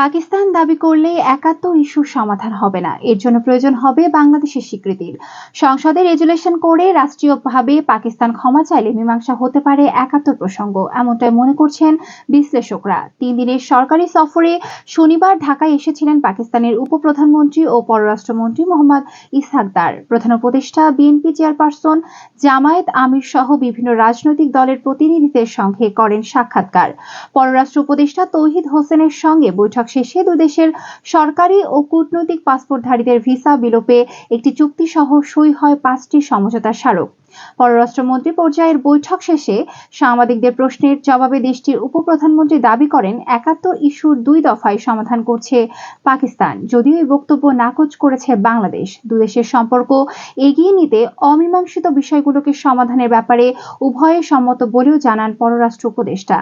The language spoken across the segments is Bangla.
পাকিস্তান দাবি করলে একাত্তর ইস্যুর সমাধান হবে না। এর জন্য প্রয়োজন হবে বাংলাদেশের স্বীকৃতির সংসদে রেজুলেশন করে রাষ্ট্রীয়ভাবে পাকিস্তান ক্ষমা চাইলে মীমাংসা হতে পারে একাত্তর প্রসঙ্গ। এমনটাই মনে করছেন বিশ্লেষকরা। তিন দিনের সরকারি সফরে শনিবার ঢাকায় এসেছিলেন পাকিস্তানের উপপ্রধানমন্ত্রী ও পররাষ্ট্রমন্ত্রী মোহাম্মদ ইসহাকদার। প্রধান উপদেষ্টা, বিএনপি চেয়ারপারসন জামায়াত আমির সহ বিভিন্ন রাজনৈতিক দলের প্রতিনিধিদের সঙ্গে করেন সাক্ষাৎকার। পররাষ্ট্র উপদেষ্টা তৌহিদ হোসেনের সঙ্গে বৈঠক শেষে দুদেশের সরকারি ও কূটনৈতিক পাসপোর্টধারীদের ভিসা বিলোপে একটি চুক্তি সহ সই হয় পাঁচটি সমঝোতা স্মারক। পররাষ্ট্রমন্ত্রী পর্যায়ের বৈঠক শেষে সাংবাদিকদের প্রশ্নের জবাবে দেশটির উপপ্রধানমন্ত্রী দাবি করেন, একাত্তর ইস্যুর দুই দফায় সমাধান করছে পাকিস্তান। যদিও এই বক্তব্য নাকচ করেছে বাংলাদেশ দুদেশের সম্পর্ক এগিয়ে নিতে অমীমাংসিত বিষয়গুলোকে সমাধানের ব্যাপারে উভয়ে সম্মত বলেও জানান পররাষ্ট্র উপদেষ্টা।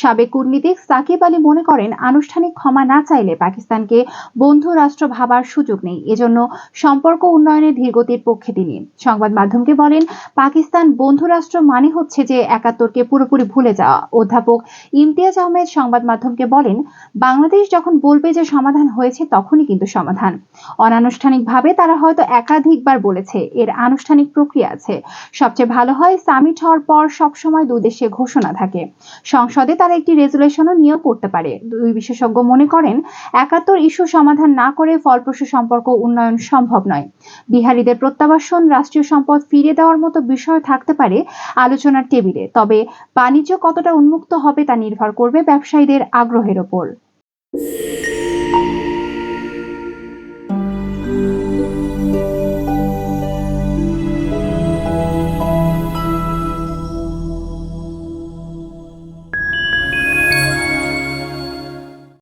সাবেক কূটনীতিক সাকিব আলী মনে করেন, আনুষ্ঠানিক ক্ষমা না চাইলে পাকিস্তানকে বন্ধু রাষ্ট্র ভাবার সুযোগ নেই। এজন্য সম্পর্ক উন্নয়নের ধীরগতির পক্ষে তিনি। সংবাদ মাধ্যমকে বলেন পাকিস্তান বন্ধু রাষ্ট্র মানে হচ্ছে যে একাত্তরকে পুরোপুরি ভুলে যাওয়া। অধ্যাপক ইমতিয়াজ আহমেদ সংবাদ মাধ্যমকে বলেন, বাংলাদেশ যখন বলবে যে সমাধান হয়েছে তখনই কিন্তু সমাধান। অনানুষ্ঠানিকভাবে তারা হয়তো একাধিকবার বলেছে, এর আনুষ্ঠানিক প্রক্রিয়া আছে। সবচেয়ে ভালো হয়, সামিট হওয়ার পর সবসময় দুই দেশে ঘোষণা থাকে। সংসদে তারা একটি রেজুলেশনও নিয়োগ করতে পারে। দুই বিশেষজ্ঞ মনে করেন, একাত্তর ইস্যু সমাধান না করে ফলপ্রসূ সম্পর্ক উন্নয়ন সম্ভব নয়। বিহারীদের প্রত্যাবাসন, রাষ্ট্রীয় সম্পদ ফিরিয়ে দেওয়ার মতো বিষয় থাকতে পারে আলোচনার টেবিলে। তবে বাণিজ্য কতটা উন্মুক্ত হবে তা নির্ভর করবে ব্যবসায়ীদের আগ্রহের ওপর।